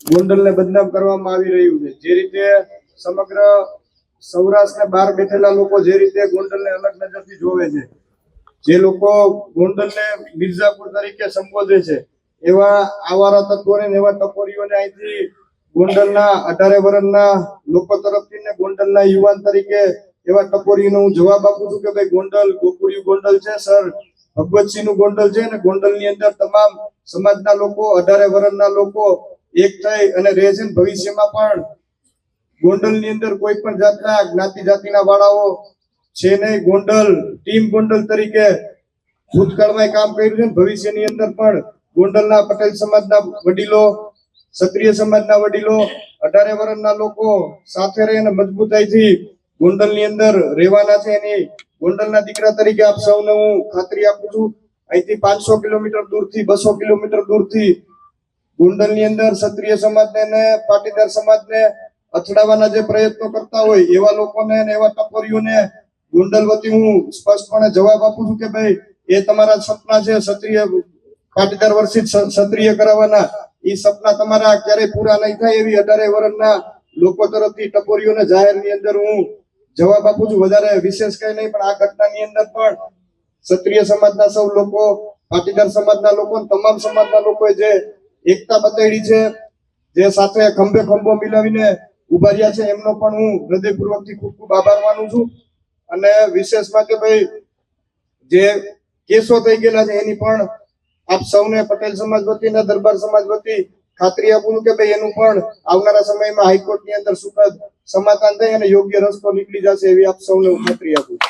ગોંડલને બદનામ કરવામાં આવી રહ્યું છે. જે રીતે સમગ્ર સૌરાષ્ટ્રને બહાર બેઠેલા લોકો જે રીતે ગોંડલને અલગ નજરથી જોવે છે, જે લોકો ગોંડલને મિર્ઝાપુર તરીકે સંબોધે છે, એવા આવારા તત્વોને એવા ટકોરીઓને અહીંથી ગોંડલના અઢારે વર્ષના લોકો તરફથી ને ગોંડલના યુવાન તરીકે એવા ટકોરીનો હું જવાબ આપું છું કે ભાઈ ગોંડલ ગોકુળિયું ગોંડલ છે, સર? ભગવતસિંહનું ગોંડલ છે ને ગોંડલની અંદર તમામ સમાજના લોકો, અઢારે વર્ષના લોકો એક થઈ અને રહે છે ને ભવિષ્યમાં પણ. ગોંડલની અંદર કોઈ પણ જાતના જ્ઞાતિ જાતિના વાળાઓ છે નહીં. ગોંડલ, ટીમ ગોંડલ તરીકે ભૂતકાળમાં કામ કર્યું છે ને ભવિષ્યની અંદર પણ. ગોંડલના પટેલ સમાજના વડીલો, ક્ષત્રિય સમાજના વડીલો, અઢારે વર્ષના લોકો સાથે રહીને મજબૂતાઈથી ગોંડલની અંદર રહેવાના છે એની ગોંડલના દીકરા તરીકે આપ સૌને હું ખાતરી આપું છું. અહીંથી પાંચસો કિલોમીટર દૂરથી, બસો કિલોમીટર દૂરથી ગોંડલની અંદર ક્ષત્રિય સમાજને ને પાટીદાર સમાજને અથડાવવાના જે પ્રયત્નો કરતા હોય એવા લોકોને ને એવા ટપોરીઓને ગોંડલ વતી હું સ્પષ્ટપણે જવાબ આપું છું કે ભાઈ, એ તમારા સપના છે ક્ષત્રિય પાટીદાર વર્ષિત ક્ષ- ક્ષત્રિય કરાવવાના. એ સપના તમારા ક્યારેય પૂરા નહીં થાય એવી અઢારે વર્ષના લોકો તરફથી ટપોરીઓને જાહેરની અંદર હું જવાબ આપું છું, વધારે વિશેષ કઈ નહીં, પણ આ ઘટનાની અંદર પણ ક્ષત્રિય સમાજના સૌ લોકો, પાટીદાર સમાજના લોકો તમામ સમાજના લોકોએ જે એકતા બતાડી છે, જે સાથે ખંભે ખંભો મિલાવીને ઊભા રહ્યા છે, એમનો પણ હું હૃદયપૂર્વકથી ખૂબ ખૂબ આભાર માનું છું. અને વિશેષમાં કે ભાઈ, જે કેસો થઈ ગયેલા છે, એની પણ આપ સૌને પટેલ સમાજ વતી દરબાર સમાજ વતી ખાતરી આપું કે ભાઈ એનું પણ આવનારા સમયમાં હાઈકોર્ટની અંદર સુખદ સમાધાન થઈ અને યોગ્ય રસ્તો નીકળી જશે એવી આપ સૌને ખાતરી આપું